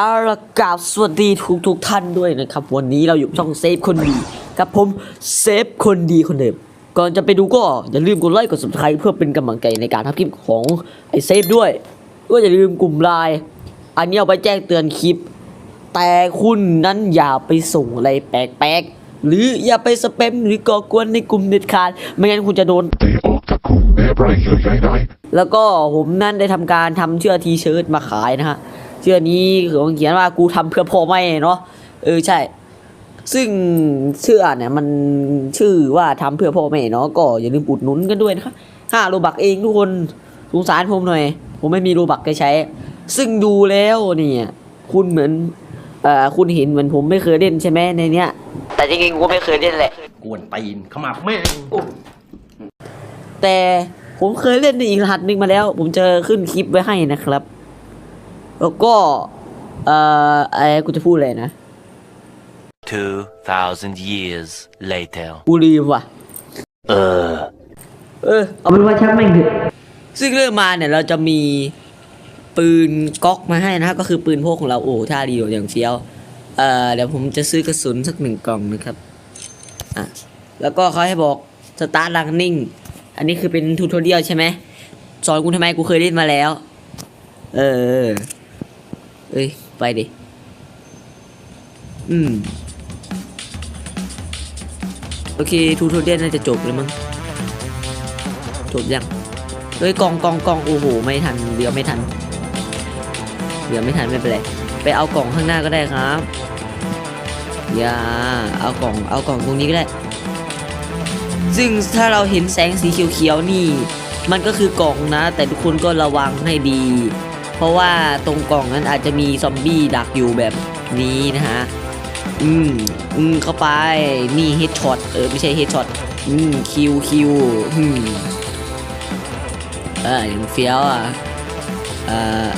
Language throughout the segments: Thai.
อาละกราบสวัสดีทุกทุกๆท่านด้วยนะครับ วันนี้เราอยู่ช่องเซฟคนดีกับผมเซฟคนดีคนเดิมก่อนจะไปดูก็อย่าลืมกดไลค์กด subscribe เพื่อเป็นกำลังใจในการทำคลิปของไอเซฟด้วยก็อย่าลืมกลุ่มไลน์อันนี้เอาไปแจ้งเตือนคลิป แต่คุณนั้นอย่าไปส่งอะไรแปลกๆหรืออย่าไปสแปมหรือก่อกวนในกลุ่มเด็ดขาดไม่งั้นคุณจะโดนเตะออกจากกลุ่มแม่ไบรท์เลยได้แล้วก็ผมนั่นได้ทำการทำเชือกทีเชิร์ตมาขายนะฮะเชือกนี้เขาเขียนว่ากูทำเพื่อพ่อแม่เนาะเออใช่ ซึ่งเชือกเนี่ยมันชื่อว่าทำเพื่อพ่อแม่เนาะก็อย่าลืมอุดหนุนกันด้วยนะคะค่าโรบักเองทุกคนสงสารผมหน่อย ผมไม่มีโรบักจะใช้ ซึ่งดูแล้วเนี่ยคุณเหมือนเอ่อคุณเห็นเหมือนผมไม่เคยเล่นใช่ไหมในเนี้ย แต่จริงๆกูก็ไม่เคยเล่นแหละกวนตีนเข้ามาแม่งแต่ผมเคยเล่นในอีกรหัสหนึ่งมาแล้ว ผมจะขึ้นคลิปไว้ให้นะครับ แล้วก็ เอ่ออะไรกูจะพูดอะไรนะ 2,000 years later. กูลืมว่ะ เออ เออ เอาเป็นว่าช่างแม่งเถอะซึ่งเริ่มมาเนี่ยเราจะมีปืนก๊อกมาให้นะฮะก็คือปืนพกของเราโอ้ท่าดีอย่างเฟี้ยว เอ่อเดี๋ยวผมจะซื้อกระสุนสักหนึ่งกล่องนะครับอะแล้วก็เขาให้บอกสตาร์ทลังนิ่งอันนี้คือเป็นทูทอเรียลใช่ไหมสอนกูทำไมกูเคยเล่นมาแล้ว เออ เอ้ย ไปดิ อืม โอเค ทูทอเรียลน่าจะจบแล้วมั้ง จบยังเฮ้ยกองกองกองโอ้โห ไม่ทันเดี๋ยวไม่ทันเดี๋ยวไม่ทันไม่เป็นไร ไปเอากล่องข้างหน้าก็ได้ครับ อย่า เอากล่อง เอากล่องตรงนี้ก็ได้ ซึ่งถ้าเราเห็นแสงสีเขียวๆนี่ มันก็คือกล่องนะ แต่ทุกคนก็ระวังให้ดี เพราะว่าตรงกล่องนั้นอาจจะมีซอมบี้ดักอยู่แบบนี้นะฮะ อืม อืม เข้าไป นี่เฮดช็อต เออ ไม่ใช่เฮดช็อต อืม คิวคิวอืม เอออย่างเฟี้ยวอะ เออ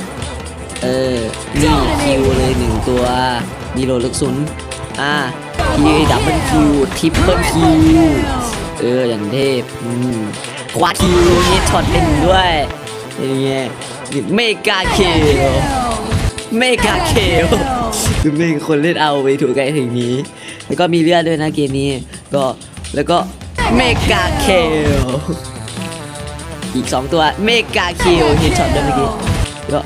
เออ นี่คิวเลยหนึ่งตัวมีโลลูกศุนอ่าคิวดับเบิลคิวทริปเปิลคิว เออ อย่างเทพ อืม ควาคิวเฮดช็อตเป็นด้วยอย่างเงี้ย เมกาเคลเมกาเคลคือไม่คนเล่นเอาไปถูกใจถึงนี้ แล้วก็มีเลือดด้วยนะเกมนี้ ก็แล้วก็เมกาเคลอีก 2 ตัวเมกาเคลเฮดช็อตด้วยเมื่อกี้แล้วก็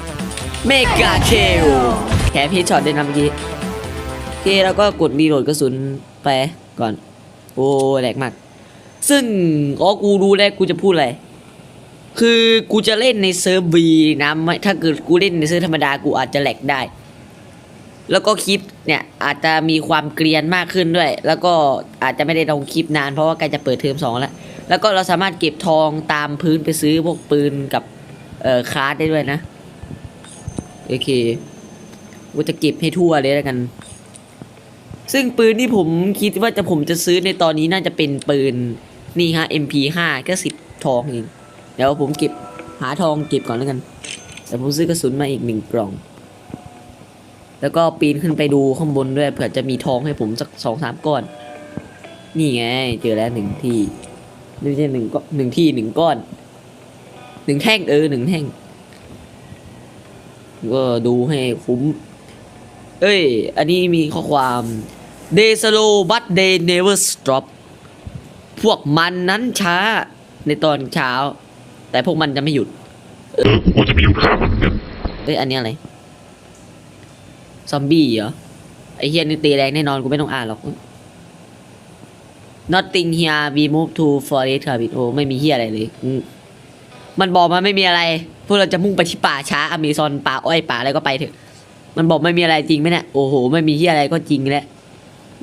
เมกาเคลแถมเฮดช็อตด้วยนะเมื่อกี้โอเคแล้วก็กดรีโหลดกระสุนไปก่อน โอ้แหลกมาก ซึ่งอ๋อกูรู้แล้วกูจะพูดอะไร คือกูจะเล่นในเซิร์ฟบีนะไม่ถ้าเกิดกูเล่นในเซิร์ฟธรรมดากูอาจจะแหลกได้ แล้วก็คลิปเนี่ยอาจจะมีความเกรียนมากขึ้นด้วย แล้วก็อาจจะไม่ได้ลงคลิปนานเพราะว่าใกล้จะเปิดเทอมสองแล้ว แล้วก็เราสามารถเก็บทองตามพื้นไปซื้อพวกปืนกับเอ่อคาร์ดได้ด้วยนะโอเคกูจะเก็บให้ทั่วเลยแล้วกัน ซึ่งปืนที่ผมคิดว่าจะผมจะซื้อในตอนนี้น่าจะเป็นปืนนี่ฮะ MP5 ก็สิบทองเอง เดี๋ยวผมเก็บหาทองเก็บก่อนแล้วกันแต่ผมซื้อกระสุนมาอีกหนึ่งกล่อง แล้วก็ปีนขึ้นไปดูข้างบนด้วยเผื่อจะมีทองให้ผมสักสองสามก้อน นี่ไง เจอแล้วหนึ่งที่ไม่ใช่หนึ่งก้อนหนึ่งที่หนึ่งก้อนหนึ่งแท่งเออหนึ่งแท่งก็ดูให้คุ้ม เอ้ย อันนี้มีข้อความ They slow but they never stop พวกมันนั้นช้าในตอนเช้า แต่พวกมันจะไม่หยุด เออกูจะไปอยู่ฆ่ามันเนี่ยเอ้ยอันนี้อะไร ซอมบี้เหรอ ไอเฮียนี่ตีแรงแน่นอนกูไม่ต้องอ่านหรอก Nothing here we move to forest ครับโอ้ไม่มีเฮียอะไรเลยอืมมันบอกมันไม่มีอะไร พวกเราจะมุ่งไปที่ป่าช้าอเมซอนป่าอ้อยป่าอะไรก็ไปเถอะ มันบอกไม่มีอะไรจริงไหมเนี่ย โอ้โห ไม่มีเฮียอะไรก็จริงแหละ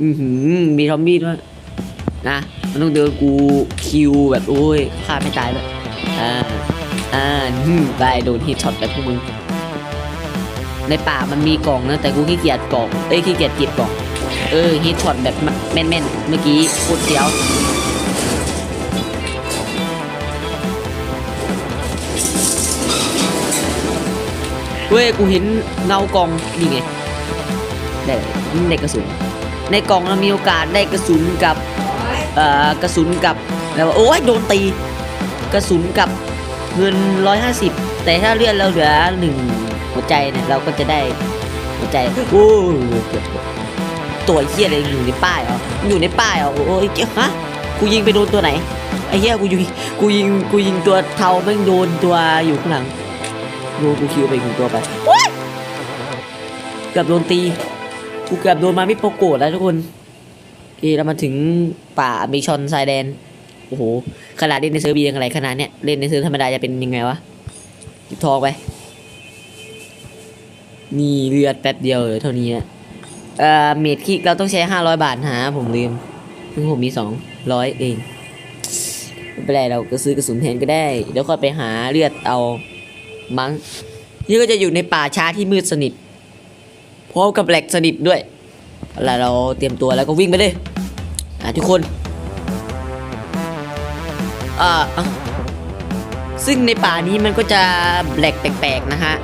อือหือ มีทอมบี้ด้วยนะ มันต้องเดินกูคิวแบบโอ้ยฆ่าไม่ตายเลย อ่า อ่าหืมไปโดนฮิตช็อตไปพวกมึง ในป่ามันมีกล่องนะ แต่กูขี้เกียจกล่อง เอ้ยขี้เกียจเก็บกล่อง เออฮิตช็อตแบบแม่นๆ เมื่อกี้โคตรเสียวเว้ยกูเห็นเงากล่องนี่ไงได้ได้กระสุน ในกล่องเรามีโอกาสได้กระสุนกับเอ่อกระสุนกับแล้วโอ้ยโดนตี กระสุนกับเงินร้อยห้าสิบแต่ถ้าเลือนเราเหลือหนึ่งหัวใจเนี่ยเราก็จะได้หัวใจโอ้ยเกือบตัวเหี้ยอะไรอยู่ในป้ายเหรออยู่ในป้ายเหรอโอ้ยเจ้าฮะกูยิงไปโดนตัวไหนไอ้เหี้ยกูยิงกูยิงกูยิงตัวเทาแม่งโดนตัวอยู่ข้างหลังโดนกูคิวไปอีกหนึ่งตัวไปเกือบโดนตีกูเกือบโดนมาไม่โปโกะแล้วทุกคนโอเคเรามาถึงป่ามิชอนชายแดน โอ้โหขนาดเล่นในเซิร์ฟบียังไงขนาดเนี้ยเล่นในเซิร์ฟธรรมดาจะเป็นยังไงวะหยิบทองไป นี่เลือดแป๊บเดียวเลยเท่านี้อะเอ่อเมดคิกเราต้องใช้ห้าร้อยบาทหาผมลืมซึ่งผมมีสองร้อยเองไม่เป็นไรเราก็ซื้อกระสุนแทนก็ได้เดี๋ยวค่อยไปหาเลือดเอามั้งนี่ก็จะอยู่ในป่าช้าที่มืดสนิทพร้อมกับแหลกสนิทด้วยเอาล่ะเราเตรียมตัวแล้วก็วิ่งไปเลยทุกคน อ่าซึ่งในป่านี้มันก็จะแหลกแปลกๆนะฮะ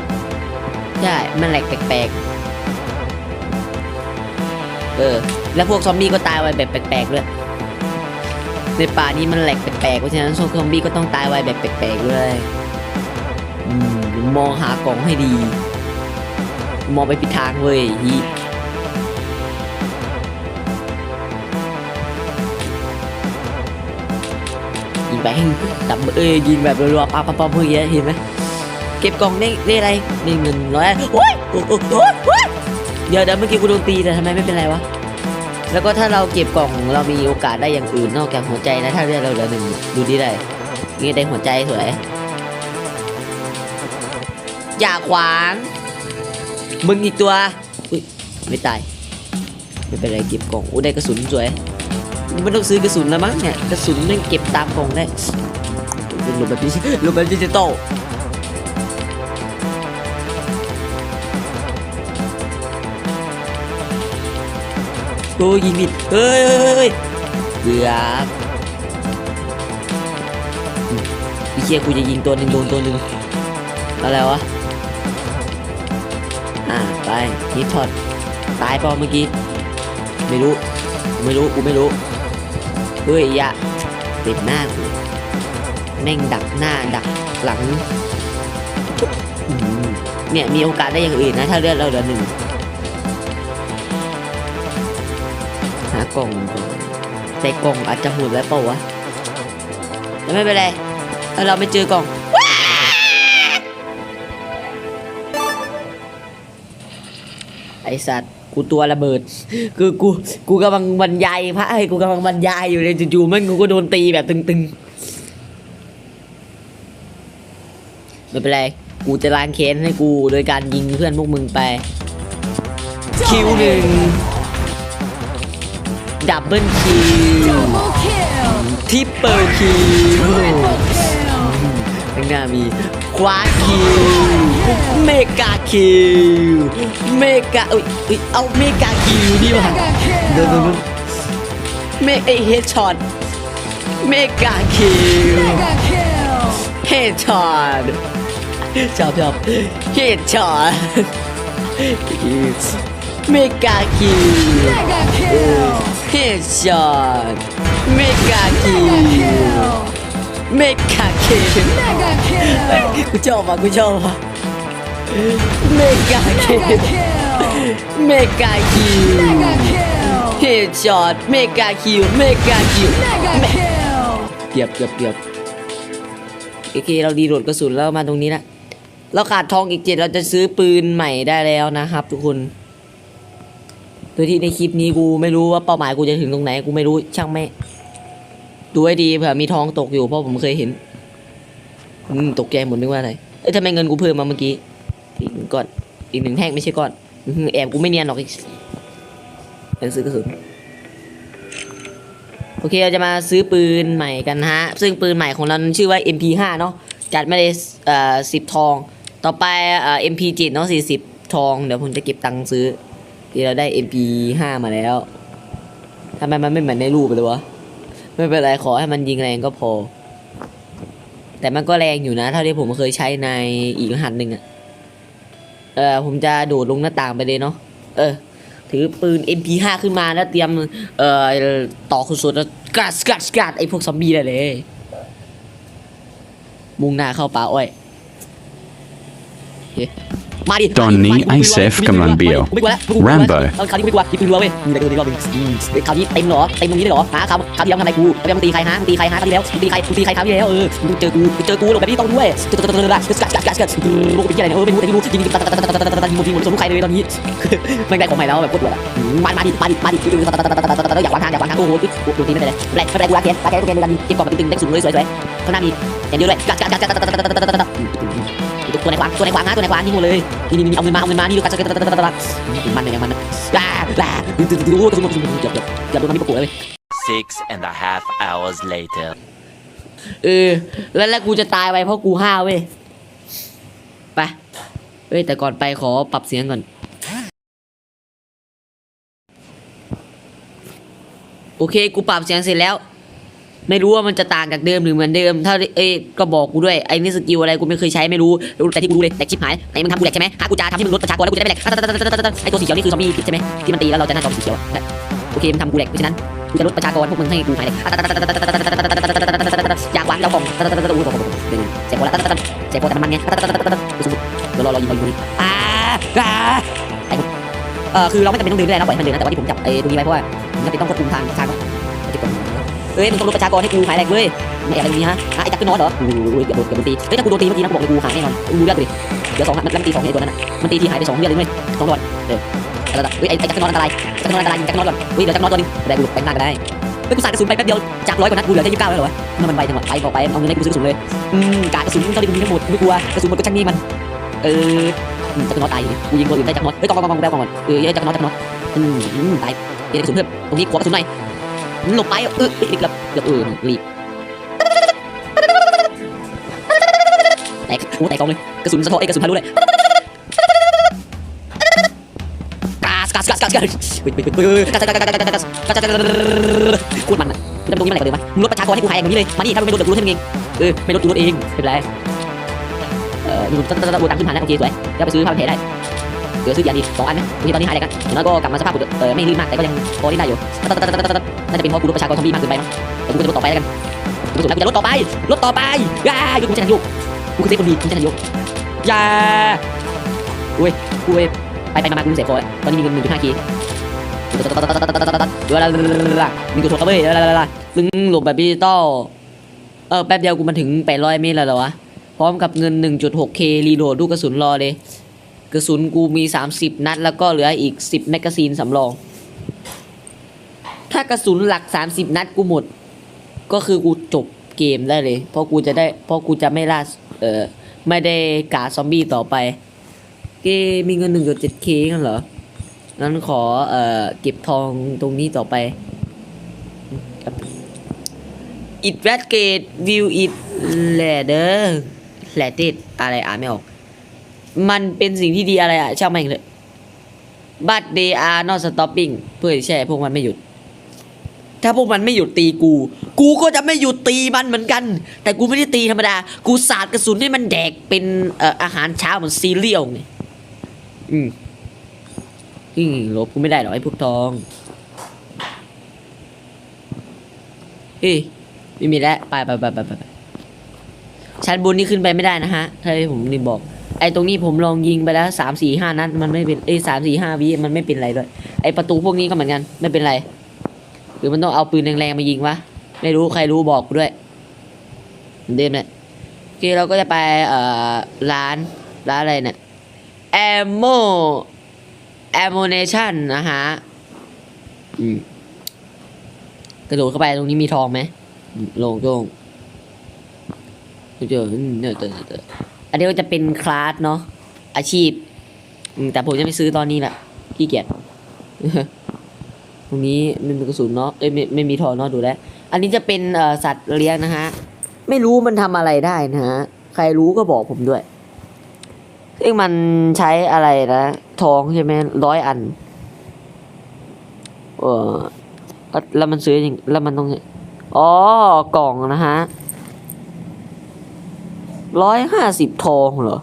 ใช่มันแหลกแปลกๆเออแล้วพวกซอมบี้ก็ตายไวแบบแปลกๆด้วยในป่านี้มันแหลกแปลกๆเพราะฉะนั้นซอมบี้ก็ต้องตายไวแบบแปลกๆด้วยอืมมองหากล่องให้ดี มองไปผิดทางเว้ยฮี ยิงดับเอ้ยยิงแบบรัวๆปั๊บปั๊บปั๊บเมื่อกี้เห็นไหมเก็บกล่องได้ได้อะไรได้เงินร้อยโอ้ยโอ้ยโอ้ยโอ้ยโอ้ยเดี๋ยวเดี๋ยวเมื่อกี้กูโดนตีแต่ทำไมไม่เป็นไรวะแล้วก็ถ้าเราเก็บกล่องเรามีโอกาสได้อย่างอื่นนอกจากหัวใจนะถ้าเลือดเราเหลือหนึ่งดูดีได้นี่ได้หัวใจสวยอย่าขวางมึงอีกตัวอุ้ยไม่ตายไม่เป็นไรเก็บกล่องอู้ได้กระสุนสวย ไม่ต้องซื้อกระสุนแล้วมั้งเนี่ยกระสุนแม่งเก็บตามกล่องได้รูปแบบดิจิรูปแบบดิจิตอลโอ้ยยิงผิดเฮ้ยเฮ้ยเฮ้ยเดือบอืมไอ้เชี่ยกูจะยิงตัวหนึ่งโดนตัวหนึ่งอะไรวะ อ่าไปฮิตช็อตตายเปล่าเมื่อกี้ ไม่รู้ ไม่รู้ กูไม่รู้ เฮ้ยยะติดหน้ากูแม่งดักหน้าดักหลังเนี่ยมีโอกาสได้อย่างอื่นนะ ถ้าเลือดเราเหลือหนึ่งหากล่องใส่กล่องอาจจะหมดแล้วเปล่าวะแต่ไม่เป็นไรถ้าเราไม่เจอกล่อง ไอสัตว์กูตัวระเบิด คือกูกูกำลังบรรยายพระให้กูกำลังบรรยายอยู่เลยจู่ๆแม่งกูก็โดนตีแบบตึงๆไม่เป็นไรกูจะล้างแค้นให้กูโดยการยิงเพื่อนพวกมึงไป คิวหนึ่งดับเบิลคิว Double kill! ทิปเปิลคิว Triple kill! ข้างหน้ามีควาคิวเมกาคิวเมกาเอ้ยเอาเมกาคิวดีกว่ะ Mega เดี๋ยว kill! ๆเมไอเฮดช็อตเมกาคิวเฮดช็อตชอบชอบเฮดช็อตเมกาคิวเฮดช็อตเมกาคิว เมกาคิว Mega kill! กูชอบอะกูชอบอะเมกาคิว Mega kill! เมกาคิว Mega kill! เฮดช็อตเมกาคิวเมกาคิว Mega kill! เกือบเกือบเกือบโอเคเราดีโหลดกระสุนแล้วมาตรงนี้ละเราขาดทองอีกเจ็ดเราจะซื้อปืนใหม่ได้แล้วนะครับ ทุกคนโดยที่ในคลิปนี้กูไม่รู้ว่าเป้าหมายกูจะถึงตรงไหนกูไม่รู้ช่างแม่ง ดูให้ดีเผื่อมีทองตกอยู่เพราะผมเคยเห็นตกใจหมดนึกว่าอะไรเอ้ยทำไมเงินกูเพิ่มมาเมื่อกี้อีกหนึ่งก้อนอีกหนึ่งแท่งไม่ใช่ก้อนแอบกูไม่เนียนหรอกอีกไปซื้อกระสุนโอเคเราจะมาซื้อปืนใหม่กันฮะ ซึ่งปืนใหม่ของเราชื่อว่า MP5 เนาะจัดมาเลยเอ่อสิบทอง ต่อไปเอ่อ MP7 เนาะสี่สิบทอง เดี๋ยวผมจะเก็บตังค์ซื้อที่เราได้ MP5 มาแล้วทำไมมันไม่เหมือนในรูปเลยวะ ไม่เป็นไรขอให้มันยิงแรงก็พอ แต่มันก็แรงอยู่นะ เท่าที่ผมเคยใช้ในอีกรหัสหนึ่งอะเออผมจะโดดลงหน้าต่างไปเลยเนาะเออ ถือปืน MP5 ขึ้นมาแล้วเตรียม เอ่อต่อคุณสุดแล้วกัดกัดกัดไอพวกซอมบี้ได้เลยมุ่งหน้าเข้าป่าอ้อยโอเค ดตอนนี้ไอเซฟกำลังเบียวแรมโบ้คาดิไม่กลัวยิบปืนรัวเว้ยมีแต่กูตีรอบนึงคราวนี้เต็มเหรอเต็มตรงนี้เลยเหรอหาคำคำที่แทำอะไรกูแล้มงตีใครฮะตีใครฮะคาวที่แล้วตีใครตีใครคาวที่แล้วเออเจอกูเจอกูหลบแบบนี้ต้องด้วยเจอเจอเจอเจอกัดกัดกัดกัดลูกเป็นยังไงเออไม่รู้แต่ไม่รู้ยิงตัดตัดตัดตัดตัดตัดตัดยิงหมดยิงหมดสนุกใครเลยตอนนี้แม่งได้ของใหม่แล้วแบบปวดหัวละมามาดิมาดิมาดิอยากวางทางอยากวางทางโอ้โหดูตีไม่เป็นไรแปลกแปลกกูรักแกรักแกกูแกมึงดันเก็บกล่องแบบตึงได้สูงเลยสวยๆข้างหน้ามีอย่างเดียวเลยกัดกัดกัดกัดตัดตัดตัดตัด ตัวไหนขวางตัวไหนขวางนะตัวไหนขวางนี่หมดเลยนี่นี่เอาเงินมาเอาเงินมานี่ดูกัดกัดกัดกัดกัดกัดมันเลยมันลาลาดูดูดูกระสุนกระสุนเกือบเกือบโดนมันนี่ประกวดเลย Six and a half hours later. เออแล้วแล้วกูจะตายไปเพราะกูห้าวเว้ยไปเฮ้ยแต่ก่อนไปขอปรับเสียงก่อนโอเค กูปรับเสียงเสร็จแล้ว ไม่รู้ว่ามันจะต่างจากเดิมหรือเหมือนเดิม ถ้าเอ้ยก็บอกกูด้วยไอ้นี่สกิลอะไรกูไม่เคยใช้ไม่รู้รู้แต่ที่กูรู้เลยแหลกชิบหายไอ้มึงทำกูแหลกใช่ไหมหากูจะทำให้มึงลดประชากรแล้วกูจะได้ไม่แหลกไอ้ตัวสีเขียวนี่คือซอมบี้ใช่ไหมที่มันตีแล้วเราจะหน้าจอสีเขียวโอเคมันทำกูแหลกเพราะฉะนั้นกูจะลดประชากรพวกมึงให้กูหายแหลกอยากวางเราของอู้หูเจ็บปวดล้วเจ็บปวดแต่มันมันไงเดี๋ยวรอรอยิงรอยิงอ่าอ่าไอ้เออคือเราไม่จำเป็นต้องดินได้นะปล่อยให้มันดินนะแต่ว่าที่ผมจับไอ้ตรงนี้ไว้เพราะว่าผมจำเป็นต้องควบคุมทางทาง เอ้ยมึงต้องลดประชากรให้กูหายแหลกเว้ยไม่แอบอะไรนี้ฮะไอ้จักรนอนเหรอโอ้ยเกือบโดนเกือบโดนตีเฮ้ยถ้ากูโดนตีเมื่อกี้นะกูบอกเลยกูหายแน่นอนดูเลือดดิเดี๋ยวสองมันตีสองไอ้ตัวนั้นมันตีทีหายไปสองเลือดเลยเว้ยสองดอนเออแล้วก็เฮ้ยไอ้จักรนอนอันตรายจักรนอนอันตรายจักรนอนก่อนเฮ้ยเดี๋ยวจักรนอนตัวนึงได้กูหลบไปหน้าก็ได้เฮ้ยกูสาดกระสุนไปแป๊บเดียวจากร้อยกว่านัดกูเหลือแค่ยี่สิบเก้าแล้วเหรอวะมันมันไวจังหวะไปบอกไปเอาเงินให้กูซื้อกระสุนเลยอืมกากระสุนเท่าที่กูมีทั้งหมดไม่กลัวกระสุนหมดก็ช่างนี่มัน เออจักรนอตตายกูยิงคนอื่นได้จักรนอตเฮ้ยกองกองกองแบลกองก่อนเออจักรนอตจักรนอตอืมตายเดี๋ยวกระสุนเพิ่มตรงนี้ขวากระสุนหน่อย หลบไปเออรีบกับเกือบเออรีบแตกโอ้แตกกองเลยกระสุนสะท้อนไอ้กระสุนทะลุเลยกาสกาสกาสกาสกาสเฮ้ยเฮ้ยเฮ้ยเฮ้ยกาสกาสกาสกาสกาสกาสกาสกาสโคตรมันอะจะเป็นตรงนี้มันไหนกับเดิมวะมึงลดประชากรให้กูหายอย่างนี้เลยมาดิถ้าไม่ลดเดี๋ยวกูลดให้มึงเองเออไม่ลดกูลดเองไม่เป็นไรเอ่อดูตัดตัดตัดตังขึ้นผ่านแล้วโอเคสวยเดี๋ยวไปซื้อผ้าพันแผลได้เดี๋ยวซื้อยาดีสองอันนะโอเคตอนนี้หายอะไรกันอย่างน้อยก็กลับมาสภาพปกติเออไม่รีบมากแต่ก็ยังพอได้อยู่ น่าจะเป็นเพราะกูลดประชากรซอมบี้มากเกินไปมั้งแต่กูจะลดต่อไปแล้วกันกูจะลดต่อไปลดต่อไปย่าอยู่กูจะทันยุกกูคือเซฟคนดีกูจะทันยุกย่าอุ้ยกูเว้ยไปไปมากูเสียฟอยตอนนี้มีเงินหนึ่งจุดห้าคีเดี๋ยวละมีตัวถูกครับเว้ยซึ่งหลบแบบดิจิตอลเออแป๊บเดียวกูมาถึง 800 เมตรแล้วเหรอวะ พร้อมกับเงิน 1.6k รีโหลดลูกกระสุนรอเลย กระสุนกูมี 30 นัด แล้วก็เหลืออีก 10 แมกกาซีนสำรอง ถ้ากระสุนหลัก 30 นัดกูหมด ก็คือกูจบเกมได้เลย เพราะกูจะได้เพราะกูจะไม่ล่าเออไม่ได้กาซอมบี้ต่อไป เกมีเงิน 1.7k กันเหรองั้นขอเอ่อเก็บทองตรงนี้ต่อไป it rat gate view it ladder แ a ด e d อะไรอ่านไม่ออก มันเป็นสิ่งที่ดีอะไรอะช่างแม่งเลย but they are not stopping เพื่อใช่พวกมันไม่หยุด ถ้าพวกมันไม่หยุดตีกู กูก็จะไม่หยุดตีมันเหมือนกัน แต่กูไม่ได้ตีธรรมดา กูสาดกระสุนให้มันแดกเป็นเอ่ออาหารเช้าเหมือนซีเรียลไงอืมอืมลบกูไม่ได้หรอกไอ้พวกทองเฮ้ยไม่มีแล้วไปไปไปไปไปชั้นบนนี่ขึ้นไปไม่ได้นะฮะถ้าที่ผมนี่บอก ไอ้ตรงนี้ผมลองยิงไปแล้วสามสี่ห้านัดมันไม่เป็นเอ้สามสี่ห้าวิมันไม่เป็นไรด้วย ไอ้ประตูพวกนี้ก็เหมือนกันไม่เป็นไร หรือมันต้องเอาปืนแรงๆมายิงวะ ไม่รู้ใครรู้บอกกูด้วยเหมือนเดิมเนี่ยโอเคเราก็จะไปเอ่อร้านร้านอะไรเนี่ย ammo ammunition นะฮะอืมกระโดดเข้าไปตรงนี้มีทองไหมอืมโล่งโล่งเจออืมเนี่ยเจอเจออันนี้ก็จะเป็นคลาสเนาะอาชีพอืมแต่ผมจะไม่ซื้อตอนนี้แหละขี้เกียจ ตรงนี้ไม่มีกระสุนเนาะเอ้ยไม่ไม่มีทองเนาะดูแลอันนี้จะเป็นเสัตว์เลี้ยงนะฮะไม่รู้มันทำอะไรได้นะฮะใครรู้ก็บอกผมด้วยเอ้ยมันใช้อะไรนะทองใช่ไหมร้อยอันเออแล้วมันซื้อยังแล้วมันต้องอ๋อกล่องนะฮะร้อยห้าสิบทองเหรอ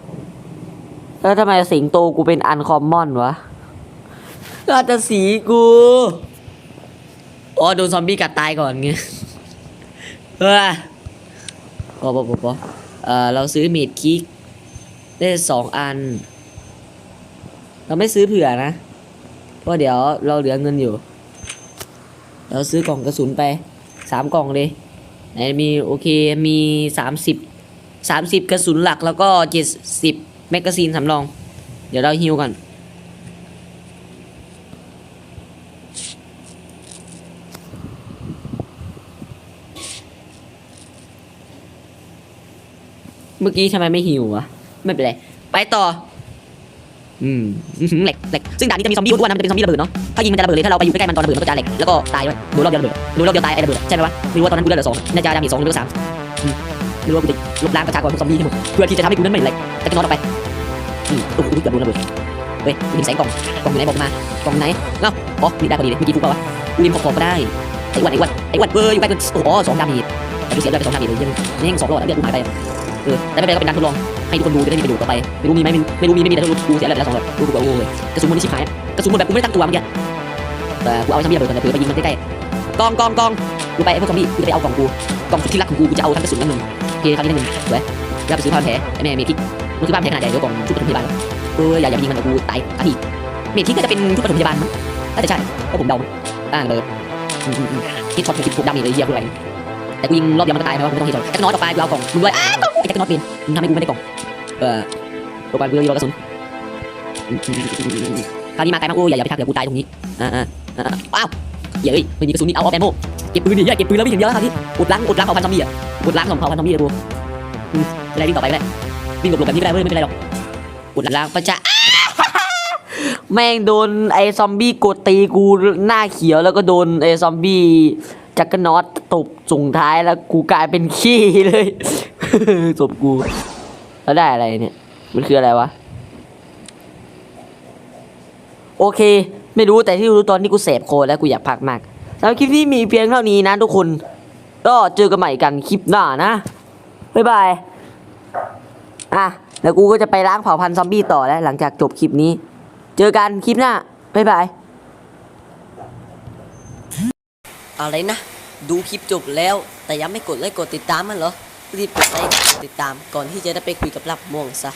แล้วทำไมสิงโตกูเป็นอันคอมมอนวะราชสีกู อ๋อโดนซอมบี้กัดตายก่อนไงเฮ้ยพอพอพอพอเออเราซื้อเมดคิกได้สองอัน เราไม่ซื้อเผื่อนะ เพราะเดี๋ยวเราเหลือเงินอยู่ เราซื้อกล่องกระสุนไปสามกล่องเลยไหนมีโอเคมีสามสิบสามสิบกระสุนหลักแล้วก็เจ็ดสิบแมกกาซีนสำรอง เดี๋ยวเราฮิวก่อน เมื่อกี้ทำไมไม่หิววะไม่เป็นไรไปต่อ อืมอื้อหือเหล็กเหล็กซึ่งด่านนี้จะมีซอมบี้อ้วนๆนะมันจะเป็นซอมบี้ระเบิดเนาะถ้ายิงมันจะระเบิดเลยถ้าเราไปอยู่ใกล้ๆมันตอนระเบิดมันก็จะเหล็กแล้วก็ตายด้วยดูรอบเดียวระเบิดดูรอบเดียวตายไอ้ระเบิดใช่ไหมวะไม่รู้ว่าตอนนั้นกูเลือดเหลือสองน่าจะดาเมจสองหรือสามอืมไม่รู้ว่ากูจะลบล้างประชากรของซอมบี้ให้หมดเพื่อที่จะทำให้กูนั้นไม่เหล็กแต่ก็นอนออกไปอืมโอ้โหเกือบโดนระเบิดเฮ้ยกูเห็นแสงกล่องกล่องอยู่ไหนบอกมากล่องไหนเอ้าอ๋อนี่ได้พอดีเลยเมื่อกี้ถูกเปล่าวะกูยิงขอบๆก็ได้ไอ้อ้วนไอ้อ้วนไอ้อ้วนเอออยู่ใกล้เกินโอ้โหสองดาเมจแต่กูเสียเลือดไปสองดาเมจเลยยังยังสองหลอดอะเลือดกูหายไปอะ เออแต่ไม่เป็นไรก็เป็นการทดลองให้ทุกคนดูจะได้มีประโยชน์ต่อไปไม่รู้มีไหมไม่ไม่รู้มีไม่มีแต่รู้กูเสียเลือดไปแล้วสองหลอดกูกูแบบโอ้โหเลยกระสุนมันนี่ชิบหายกระสุนมันแบบกูไม่ได้ตั้งตัวเมื่อกี้แต่กูเอาไอ้ซอมบี้ระเบิดก่อนนะเผื่อไปยิงมันใกล้ๆกองกองกองกูไปไอ้พวกซอมบี้กูจะไปเอากล่องกูกล่องที่รักของกูกูจะเอาทั้งกระสุนทั้งหนึ่งโอเคครั้งนี้ทั้งหนึ่งสวยแล้วไปซื้อผ้าแผลไอ้แม่เมทิกมันคือผ้าแผลขนาดใหญ่เดี๋ยวกล่องชุดปฐมพยาบาลเอออย่าอย่าไปยิงมันกับกูตายทันทีเมทิกก็จะเป็นชุดปฐมพยาบาลมั้งน่าจะใช่ก็ผมเดาอ่าเลยอืมอืมอืมคิดช็อตคิดถูกดาเมจเลยเหี้ยกูอะไร แต่กูยิงรอบเดียวมันก็ตายนะวะกูไม่ต้องคิดช็อตแจ็คน้อยต่อไปกูเอากล่องมึงด้วยอ้าวกล่องไอ้แจ็คน้อยเป็นมึงทำให้กูไม่ได้กล่องเออตัวไปกูเลยรอกระสุนอืมอืมอืมอืมอืมคราวนี้มาไกลมากโอ้ยอย่าอย่าไปทักเดี๋ยวกูตายตรงนี้อ่าอ่าอ่าอ้าวเฮ้ยไม่มีกระสุนนี่เอาออฟแอมโมเก็บปืนดิเหี้ยเก็บปืนแล้วไม่ถึงเดียวแล้วคราวนี้อุดล้างอุดล้างเผ่าพันธุ์ซอมบี้อะอุดล้างสองเผ่าพันธุ์ซอมบี้เลยกูอืมอะไรวิ่งต่อไปก็ได้วิ่งหลบๆแบบนี้ก็ได้เว้ยไม่เป็นไรหรอกอุดล้างประจะแม่งโดนไอ้ซอมบี้กดตีกูหน้าเขียวแล้วก็โดนไอ้ซอมบี้ จักรนอตตบส่งท้ายแล้วกูกลายเป็นขี้เลยศพกู แล้วได้อะไรเนี่ย มันคืออะไรวะ โอเค ไม่รู้แต่ที่รู้ตอนนี้กูเสพโคแล้วกูอยากพักมากแล้วคลิปนี้มีเพียงเท่านี้นะทุกคน ก็เจอกันใหม่กันคลิปหน้านะ บ๊ายบาย อะ แล้วกูก็จะไปล้างเผ่าพันธุ์ซอมบี้ต่อแล้ว หลังจากจบคลิปนี้ เจอกันคลิปหน้า บ๊ายบาย อะไรนะ ดูคลิปจบแล้ว แต่ยังไม่กดไลค์กดติดตามมันเหรอ รีบกดไลค์กดติดตามก่อนที่จะได้ไปคุยกับรับม่วงซะ